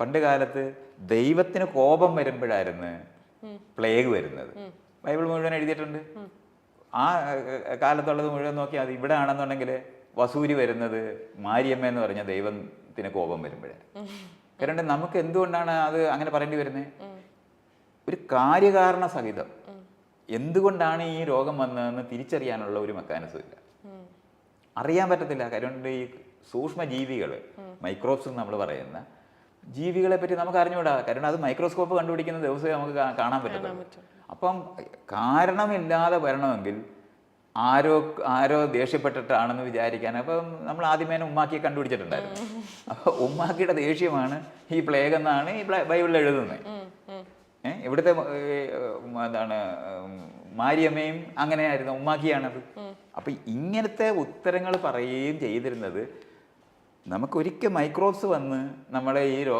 പണ്ട് കാലത്ത് ദൈവത്തിന് കോപം വരുമ്പോഴായിരുന്നു പ്ലേഗ് വരുന്നത്. ബൈബിൾ മുഴുവൻ എഴുതിയിട്ടുണ്ട്. ആ കാലത്തുള്ളത് മുഴുവൻ നോക്കിയാൽ അത് ഇവിടെ ആണെന്നുണ്ടെങ്കിൽ വസൂരി വരുന്നത് മാരിയമ്മ എന്ന് പറഞ്ഞ ദൈവത്തിന് കോപം വരുമ്പോഴാണ് കാരണം നമുക്ക് എന്തുകൊണ്ടാണ് അത് അങ്ങനെ പറയേണ്ടി വരുന്നത് ഒരു കാര്യകാരണ സഹിതം. എന്തുകൊണ്ടാണ് ഈ രോഗം വന്നതെന്ന് തിരിച്ചറിയാനുള്ള ഒരു മെക്കാനിസം ഇല്ല. അറിയാൻ പറ്റത്തില്ല. കാര്യം ഈ സൂക്ഷ്മ ജീവികൾ മൈക്രോബ്സ് നമ്മൾ പറയുന്ന ജീവികളെ പറ്റി നമുക്ക് അറിഞ്ഞുകൂടാ കാരണം അത് മൈക്രോസ്കോപ്പ് കണ്ടുപിടിക്കുന്ന ദിവസമേ നമുക്ക് കാണാൻ പറ്റും. അപ്പം കാരണമില്ലാതെ വരണമെങ്കിൽ ആരോ ആരോ ദേഷ്യപ്പെട്ടിട്ടാണെന്ന് വിചാരിക്കാൻ. അപ്പം നമ്മൾ ആദ്യമേ തന്നെ ഉമ്മാക്കിയെ കണ്ടുപിടിച്ചിട്ടുണ്ടായിരുന്നു. അപ്പോൾ ഉമ്മാക്കിയുടെ ദേഷ്യമാണ് ഈ പ്ലേഗ് എന്നാണ് ഈ ബൈബിളിൽ എഴുതുന്നത്. ഏഹ് ഇവിടുത്തെ എന്താണ് മാരിയമ്മയും അങ്ങനെയായിരുന്നു. ഉമ്മാക്കിയാണത്. അപ്പൊ ഇങ്ങനത്തെ ഉത്തരങ്ങൾ പറയുകയും ചെയ്തിരുന്നത് നമുക്കൊരിക്കൽ മൈക്രോബ്സ് വന്ന് നമ്മളെ ഈ രോഗം